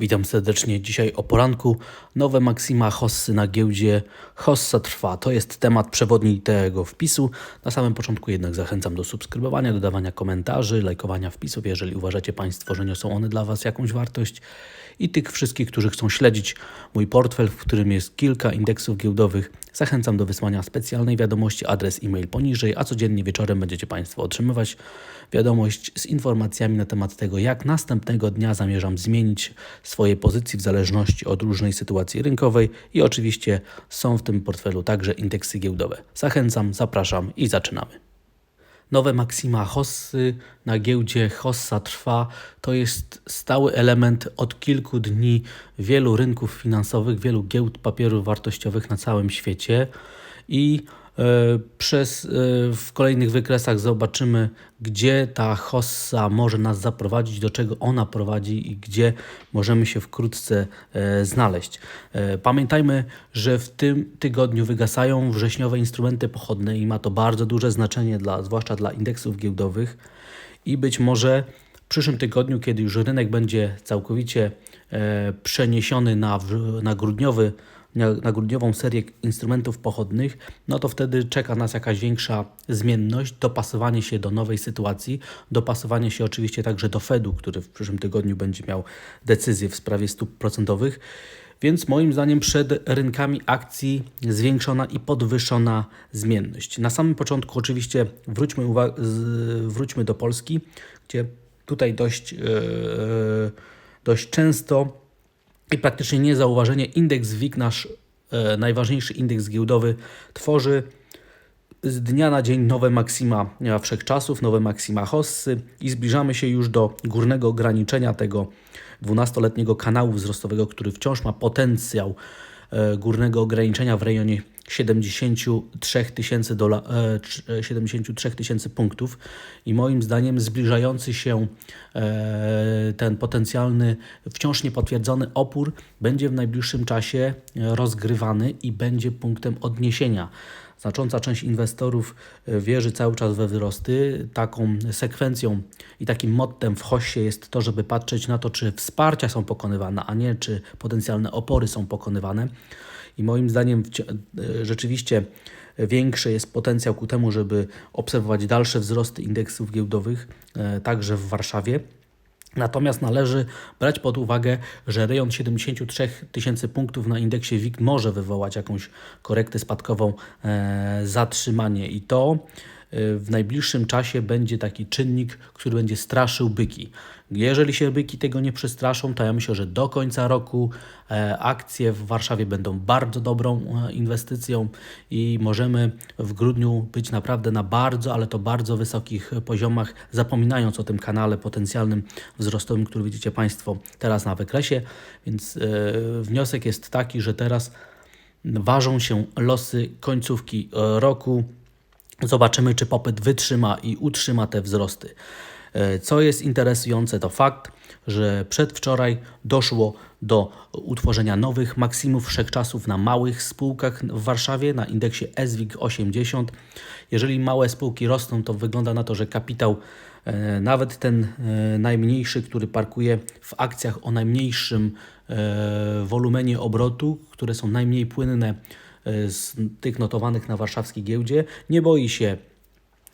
Witam serdecznie dzisiaj o poranku. Nowe maksima Hossy na giełdzie. Hossa trwa. To jest temat przewodni tego wpisu. Na samym początku jednak zachęcam do subskrybowania, dodawania komentarzy, lajkowania wpisów, jeżeli uważacie Państwo, że niosą one dla Was jakąś wartość. I tych wszystkich, którzy chcą śledzić mój portfel, w którym jest kilka indeksów giełdowych, zachęcam do wysłania specjalnej wiadomości, adres e-mail poniżej, a codziennie wieczorem będziecie Państwo otrzymywać wiadomość z informacjami na temat tego, jak następnego dnia zamierzam zmienić swoje pozycje w zależności od różnej sytuacji rynkowej i oczywiście są w tym portfelu także indeksy giełdowe. Zachęcam, zapraszam i zaczynamy. Nowe maksima Hossy na giełdzie Hossa trwa. To jest stały element od kilku dni wielu rynków finansowych, wielu giełd papierów wartościowych na całym świecie i przez e, w kolejnych wykresach zobaczymy, gdzie ta hossa może nas zaprowadzić, do czego ona prowadzi i gdzie możemy się wkrótce e, znaleźć. Pamiętajmy, że w tym tygodniu wygasają wrześniowe instrumenty pochodne i ma to bardzo duże znaczenie, dla, zwłaszcza dla indeksów giełdowych i być może w przyszłym tygodniu, kiedy już rynek będzie całkowicie przeniesiony na, na grudniowy na, grudniową serię instrumentów pochodnych, no to wtedy czeka nas jakaś większa zmienność, dopasowanie się do nowej sytuacji, dopasowanie się oczywiście także do Fedu, który w przyszłym tygodniu będzie miał decyzję w sprawie stóp procentowych. Więc moim zdaniem przed rynkami akcji zwiększona i podwyższona zmienność. Na samym początku oczywiście wróćmy, wróćmy do Polski, gdzie tutaj dość, yy, dość często i praktycznie niezauważenie indeks WIG, nasz e, najważniejszy indeks giełdowy, tworzy z dnia na dzień nowe maksima wszechczasów, nowe maksima Hossy i zbliżamy się już do górnego ograniczenia tego 12-letniego kanału wzrostowego, który wciąż ma potencjał e, górnego ograniczenia w rejonie 73 tysięcy 73 e, tysięcy punktów i moim zdaniem zbliżający się e, ten potencjalny, wciąż niepotwierdzony opór będzie w najbliższym czasie rozgrywany i będzie punktem odniesienia. Znacząca część inwestorów e, wierzy cały czas we wzrosty. Taką sekwencją i takim mottem w hoście jest to, żeby patrzeć na to, czy wsparcia są pokonywane, a nie czy potencjalne opory są pokonywane i moim zdaniem e, rzeczywiście większy jest potencjał ku temu, żeby obserwować dalsze wzrosty indeksów giełdowych, e, także w Warszawie. Natomiast należy brać pod uwagę, że rejon 73 tysięcy punktów na indeksie WIG może wywołać jakąś korektę spadkową, e, zatrzymanie. I to w najbliższym czasie będzie taki czynnik, który będzie straszył byki. Jeżeli się byki tego nie przestraszą, to ja myślę, że do końca roku e, akcje w Warszawie będą bardzo dobrą e, inwestycją i możemy w grudniu być naprawdę na bardzo, ale to bardzo wysokich poziomach, zapominając o tym kanale potencjalnym wzrostowym, który widzicie Państwo teraz na wykresie. Więc e, wniosek jest taki, że teraz ważą się losy końcówki roku. Zobaczymy, czy popyt wytrzyma i utrzyma te wzrosty. E, co jest interesujące, to fakt, że przedwczoraj doszło do utworzenia nowych maksimów wszechczasów na małych spółkach w Warszawie na indeksie SWIG 80. Jeżeli małe spółki rosną, to wygląda na to, że kapitał, e, nawet ten e, najmniejszy, który parkuje w akcjach o najmniejszym wolumenie obrotu, które są najmniej płynne z tych notowanych na warszawskiej giełdzie, nie boi się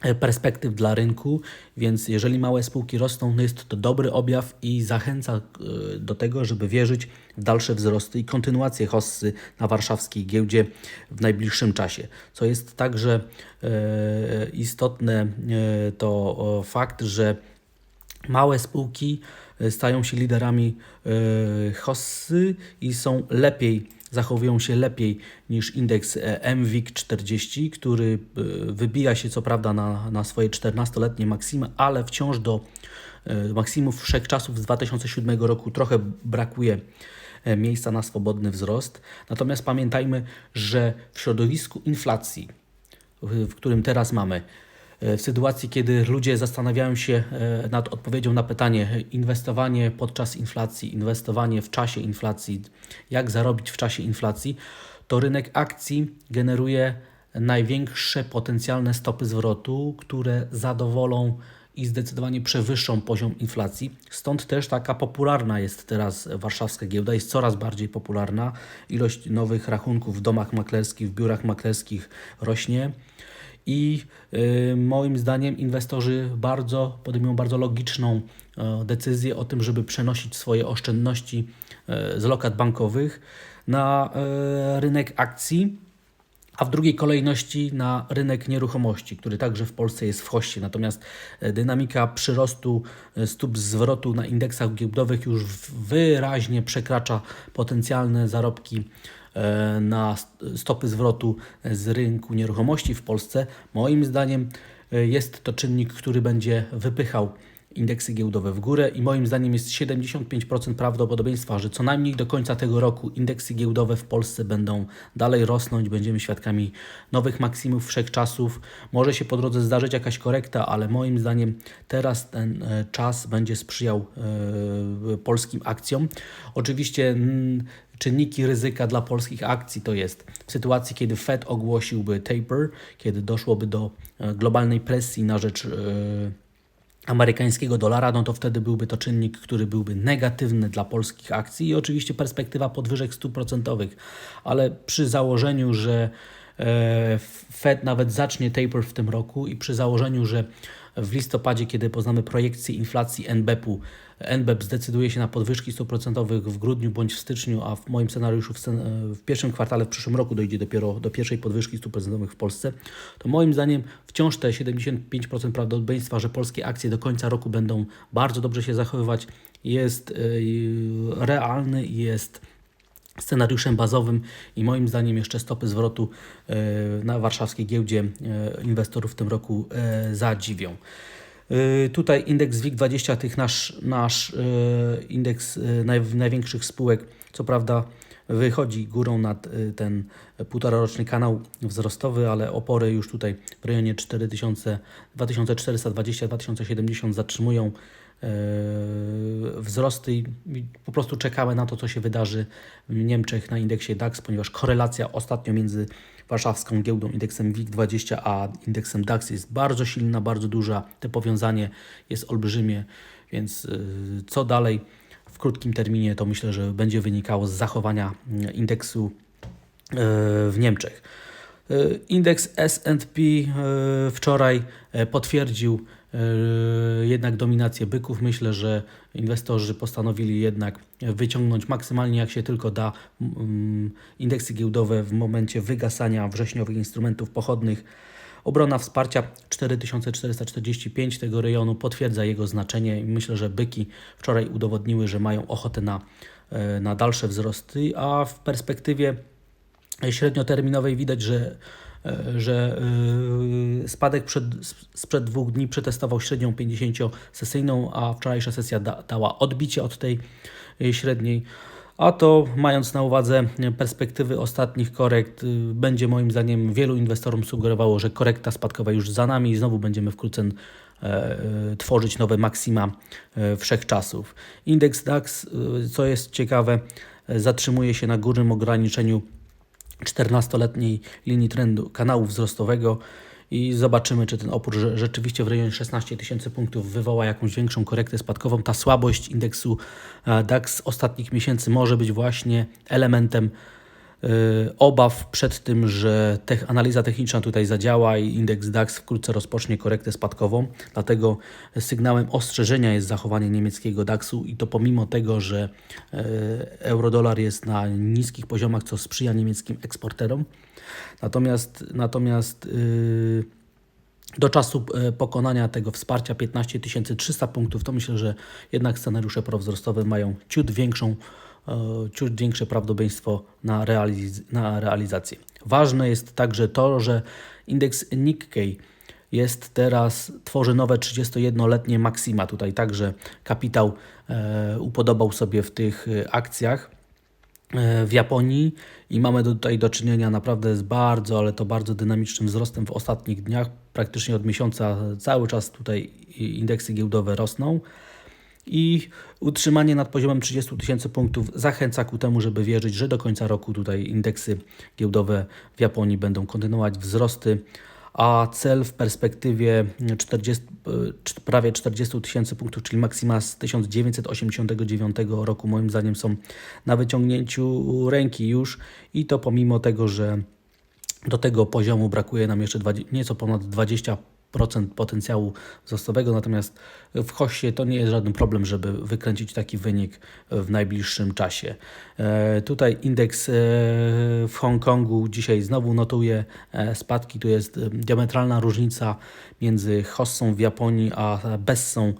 E, perspektyw dla rynku, więc jeżeli małe spółki rosną, no jest to dobry objaw i zachęca e, do tego, żeby wierzyć w dalsze wzrosty i kontynuację hossy na warszawskiej giełdzie w najbliższym czasie. Co jest także e, istotne, to fakt, że małe spółki stają się liderami hossy i są lepiej zachowują się lepiej niż indeks e, MWIG 40, który e, wybija się co prawda na, na swoje 14-letnie maksimy, ale wciąż do e, maksimów wszechczasów z 2007 roku trochę brakuje miejsca na swobodny wzrost. Natomiast pamiętajmy, że w środowisku inflacji, w którym teraz mamy, w sytuacji, kiedy ludzie zastanawiają się e, nad odpowiedzią na pytanie inwestowanie podczas inflacji, inwestowanie w czasie inflacji, jak zarobić w czasie inflacji, to rynek akcji generuje największe potencjalne stopy zwrotu, które zadowolą i zdecydowanie przewyższą poziom inflacji. Stąd też taka popularna jest teraz warszawska giełda, jest coraz bardziej popularna. Ilość nowych rachunków w domach maklerskich, w biurach maklerskich rośnie. I y, moim zdaniem inwestorzy bardzo podejmują bardzo logiczną y, decyzję o tym, żeby przenosić swoje oszczędności y, z lokat bankowych na rynek akcji a w drugiej kolejności na rynek nieruchomości, który także w Polsce jest w hoście. Natomiast e, dynamika przyrostu e, stóp zwrotu na indeksach giełdowych już wyraźnie przekracza potencjalne zarobki e, na stopy zwrotu z rynku nieruchomości w Polsce. Moim zdaniem jest to czynnik, który będzie wypychał indeksy giełdowe w górę i moim zdaniem jest 75% prawdopodobieństwa, że co najmniej do końca tego roku indeksy giełdowe w Polsce będą dalej rosnąć, będziemy świadkami nowych maksimów wszechczasów. Może się po drodze zdarzyć jakaś korekta, ale moim zdaniem teraz ten e, czas będzie sprzyjał e, polskim akcjom. Oczywiście czynniki ryzyka dla polskich akcji to jest w sytuacji, kiedy Fed ogłosiłby taper, kiedy doszłoby do e, globalnej presji na rzecz amerykańskiego dolara, no to wtedy byłby to czynnik, który byłby negatywny dla polskich akcji i oczywiście perspektywa podwyżek stóp procentowych, ale przy założeniu, że Fed nawet zacznie taper w tym roku i przy założeniu, że w listopadzie, kiedy poznamy projekcję inflacji NBP-u, NBP zdecyduje się na podwyżki stóp procentowych w grudniu bądź w styczniu, a w moim scenariuszu w, w, pierwszym kwartale w przyszłym roku dojdzie dopiero do pierwszej podwyżki stóp procentowych w Polsce, to moim zdaniem wciąż te 75% prawdopodobieństwa, że polskie akcje do końca roku będą bardzo dobrze się zachowywać, jest yy, realny i jest scenariuszem bazowym i moim zdaniem jeszcze stopy zwrotu e, na warszawskiej giełdzie e, inwestorów w tym roku e, zadziwią. Tutaj indeks WIG20, tych nasz, nasz indeks naj, największych spółek, co prawda wychodzi górą nad ten półtoraroczny kanał wzrostowy, ale opory już tutaj w rejonie 4000, 2420-2070 zatrzymują wzrosty i po prostu czekamy na to, co się wydarzy w Niemczech na indeksie DAX, ponieważ korelacja ostatnio między warszawską giełdą indeksem WIG20 a indeksem DAX jest bardzo silna, bardzo duża. Te powiązanie jest olbrzymie, więc e, co dalej w krótkim terminie to myślę, że będzie wynikało z zachowania indeksu e, w Niemczech. Indeks SP wczoraj potwierdził jednak dominację byków. Myślę, że inwestorzy postanowili jednak wyciągnąć maksymalnie jak się tylko da mm, indeksy giełdowe w momencie wygasania wrześniowych instrumentów pochodnych. Obrona wsparcia 4445 tego rejonu potwierdza jego znaczenie i myślę, że byki wczoraj udowodniły, że mają ochotę na, e, na dalsze wzrosty, a w perspektywie średnioterminowej widać, że że e, spadek przed, sprzed dwóch dni przetestował średnią 50-sesyjną, a wczorajsza sesja da, dała odbicie od tej e, średniej. A to mając na uwadze perspektywy ostatnich korekt, będzie moim zdaniem wielu inwestorom sugerowało, że korekta spadkowa już za nami i znowu będziemy wkrótce tworzyć nowe maksima wszechczasów. Indeks DAX, co jest ciekawe, zatrzymuje się na górnym ograniczeniu 14-letniej linii trendu kanału wzrostowego i zobaczymy, czy ten opór rzeczywiście w rejonie 16 tysięcy punktów wywoła jakąś większą korektę spadkową. Ta słabość indeksu e, DAX ostatnich miesięcy może być właśnie elementem obaw przed tym, że tech, analiza techniczna tutaj zadziała i indeks DAX wkrótce rozpocznie korektę spadkową. Dlatego sygnałem ostrzeżenia jest zachowanie niemieckiego DAX-u i to pomimo tego, że y, eurodolar jest na niskich poziomach, co sprzyja niemieckim eksporterom. Natomiast, natomiast yy, do czasu pokonania tego wsparcia 15 300 punktów, to myślę, że jednak scenariusze prowzrostowe mają ciut większą E, ciut większe prawdopodobieństwo na, realiz na realizację. Ważne jest także to, że indeks Nikkei jest teraz, tworzy nowe 31-letnie maksima. Tutaj także kapitał e, upodobał sobie w tych e, akcjach e, w Japonii i mamy tutaj do czynienia naprawdę z bardzo, ale to bardzo dynamicznym wzrostem w ostatnich dniach. Praktycznie od miesiąca cały czas tutaj indeksy giełdowe rosną i utrzymanie nad poziomem 30 tysięcy punktów zachęca ku temu, żeby wierzyć, że do końca roku tutaj indeksy giełdowe w Japonii będą kontynuować wzrosty, a cel w perspektywie 40, e, prawie 40 tysięcy punktów, czyli maksima z 1989 roku, moim zdaniem są na wyciągnięciu ręki już i to pomimo tego, że do tego poziomu brakuje nam jeszcze 20, nieco ponad 20 procent potencjału wzrostowego, natomiast w Hossie to nie jest żaden problem, żeby wykręcić taki wynik w najbliższym czasie. E, tutaj indeks e, w Hongkongu dzisiaj znowu notuje e, spadki. Tu jest diametralna różnica między Hossą w Japonii a Bessą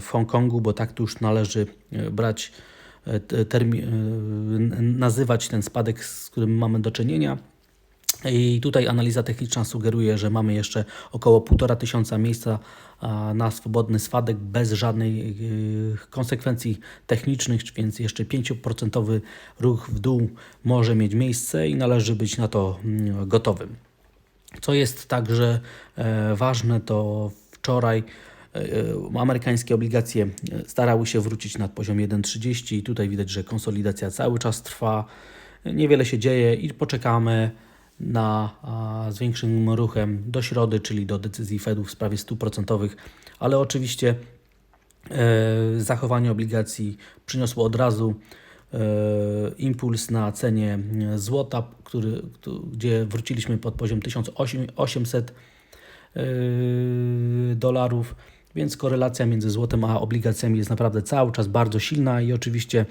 w Hongkongu, bo tak tu już należy brać nazywać ten spadek, z którym mamy do czynienia. I tutaj analiza techniczna sugeruje, że mamy jeszcze około 1,5 tysiąca miejsca na swobodny spadek bez żadnych konsekwencji technicznych, więc jeszcze 5% ruch w dół może mieć miejsce i należy być na to mm, gotowym. Co jest także e, ważne, to wczoraj e, e, amerykańskie obligacje starały się wrócić nad poziom 1,30 i tutaj widać, że konsolidacja cały czas trwa. Niewiele się dzieje i poczekamy na, a, z większym ruchem do środy, czyli do decyzji Fedu w sprawie stóp procentowych, ale oczywiście e, zachowanie obligacji przyniosło od razu e, impuls na cenie złota, który, gdzie wróciliśmy pod poziom 1800 e, dolarów, więc korelacja między złotem a obligacjami jest naprawdę cały czas bardzo silna i oczywiście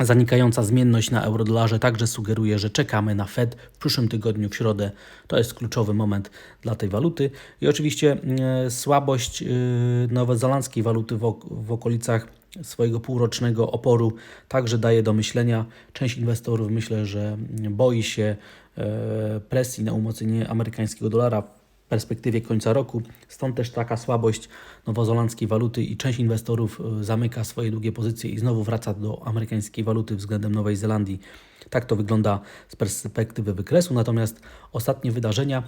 Zanikająca zmienność na eurodolarze także sugeruje, że czekamy na Fed w przyszłym tygodniu, w środę. To jest kluczowy moment dla tej waluty. I oczywiście e, słabość e, nowozelandzkiej waluty w, w okolicach swojego półrocznego oporu także daje do myślenia. Część inwestorów myślę, że boi się e, presji na umocnienie amerykańskiego dolara perspektywie końca roku. Stąd też taka słabość nowozelandzkiej waluty i część inwestorów e, zamyka swoje długie pozycje i znowu wraca do amerykańskiej waluty względem Nowej Zelandii. Tak to wygląda z perspektywy wykresu, natomiast ostatnie wydarzenia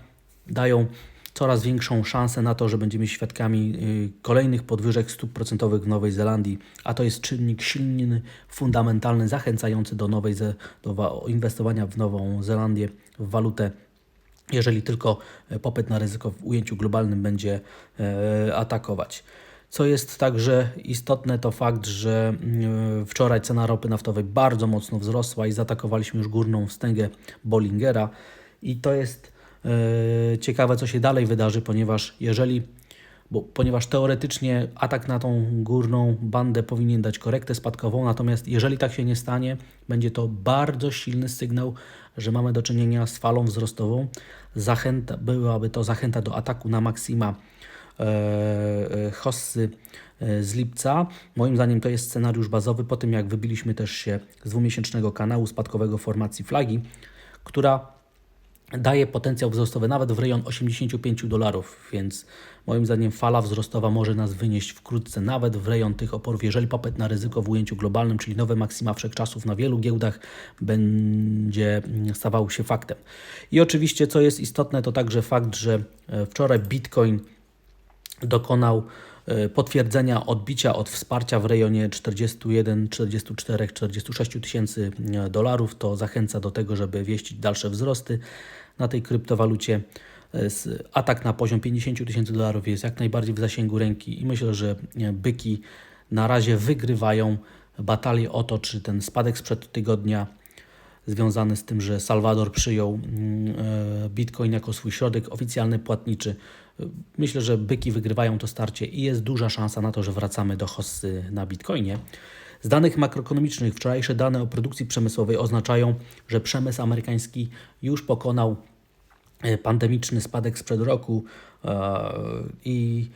dają coraz większą szansę na to, że będziemy świadkami e, kolejnych podwyżek stóp procentowych w Nowej Zelandii, a to jest czynnik silny, fundamentalny, zachęcający do, nowej, do inwestowania w Nową Zelandię w walutę jeżeli tylko e, popyt na ryzyko w ujęciu globalnym będzie e, atakować. Co jest także istotne, to fakt, że mm, wczoraj cena ropy naftowej bardzo mocno wzrosła i zaatakowaliśmy już górną wstęgę Bollingera. I to jest e, ciekawe, co się dalej wydarzy, ponieważ jeżeli bo, ponieważ teoretycznie atak na tą górną bandę powinien dać korektę spadkową, natomiast jeżeli tak się nie stanie, będzie to bardzo silny sygnał, że mamy do czynienia z falą wzrostową. Zachęta, byłaby to zachęta do ataku na maksima e, e, Hossy e, z lipca. Moim zdaniem to jest scenariusz bazowy po tym, jak wybiliśmy też się z dwumiesięcznego kanału spadkowego formacji flagi, która daje potencjał wzrostowy nawet w rejon 85 dolarów, więc moim zdaniem fala wzrostowa może nas wynieść wkrótce nawet w rejon tych oporów, jeżeli popyt na ryzyko w ujęciu globalnym, czyli nowe maksima wszechczasów na wielu giełdach będzie stawał się faktem. I oczywiście, co jest istotne, to także fakt, że e, wczoraj Bitcoin dokonał e, potwierdzenia odbicia od wsparcia w rejonie 41, 44, 46 tysięcy e, dolarów. To zachęca do tego, żeby wieścić dalsze wzrosty na tej kryptowalucie. E, atak na poziom 50 tysięcy dolarów jest jak najbardziej w zasięgu ręki i myślę, że byki na razie wygrywają batalię o to, czy ten spadek sprzed tygodnia związany z tym, że Salwador przyjął mm, e, Bitcoin jako swój środek oficjalny płatniczy. E, myślę, że byki wygrywają to starcie i jest duża szansa na to, że wracamy do hossy na Bitcoinie. Z danych makroekonomicznych wczorajsze dane o produkcji przemysłowej oznaczają, że przemysł amerykański już pokonał e, pandemiczny spadek sprzed roku i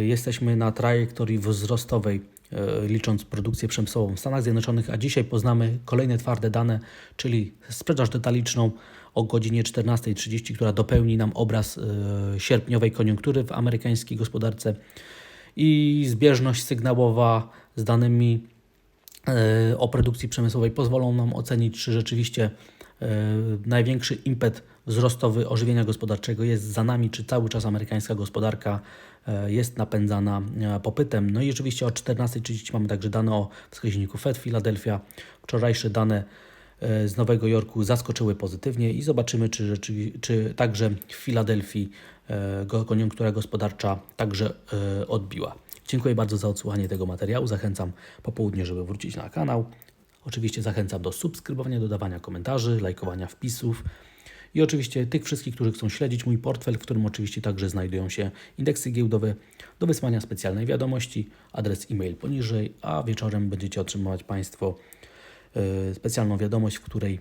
jesteśmy na trajektorii wzrostowej E, licząc produkcję przemysłową w Stanach Zjednoczonych, a dzisiaj poznamy kolejne twarde dane, czyli sprzedaż detaliczną o godzinie 14.30, która dopełni nam obraz e, sierpniowej koniunktury w amerykańskiej gospodarce i zbieżność sygnałowa z danymi e, o produkcji przemysłowej pozwolą nam ocenić, czy rzeczywiście największy impet wzrostowy ożywienia gospodarczego jest za nami, czy cały czas amerykańska gospodarka e, jest napędzana e, popytem. No i oczywiście o 14.30 mamy także dane o wskaźniku Fed Philadelphia, wczorajsze dane e, z Nowego Jorku zaskoczyły pozytywnie i zobaczymy, czy, rzeczywi- czy także w Filadelfii e, koniunktura gospodarcza także e, odbiła. Dziękuję bardzo za odsłuchanie tego materiału. Zachęcam po południu, żeby wrócić na kanał. Oczywiście zachęcam do subskrybowania, dodawania komentarzy, lajkowania wpisów. I oczywiście tych wszystkich, którzy chcą śledzić mój portfel, w którym oczywiście także znajdują się indeksy giełdowe, do wysłania specjalnej wiadomości, adres e-mail poniżej, a wieczorem będziecie otrzymywać Państwo e, specjalną wiadomość, w której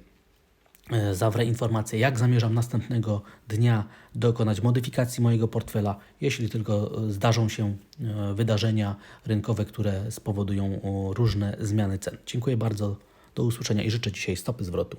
zawrę informację, jak zamierzam następnego dnia dokonać modyfikacji mojego portfela, jeśli tylko e, zdarzą się e, wydarzenia rynkowe, które spowodują różne zmiany cen. Dziękuję bardzo, do usłyszenia i życzę dzisiaj stopy zwrotu.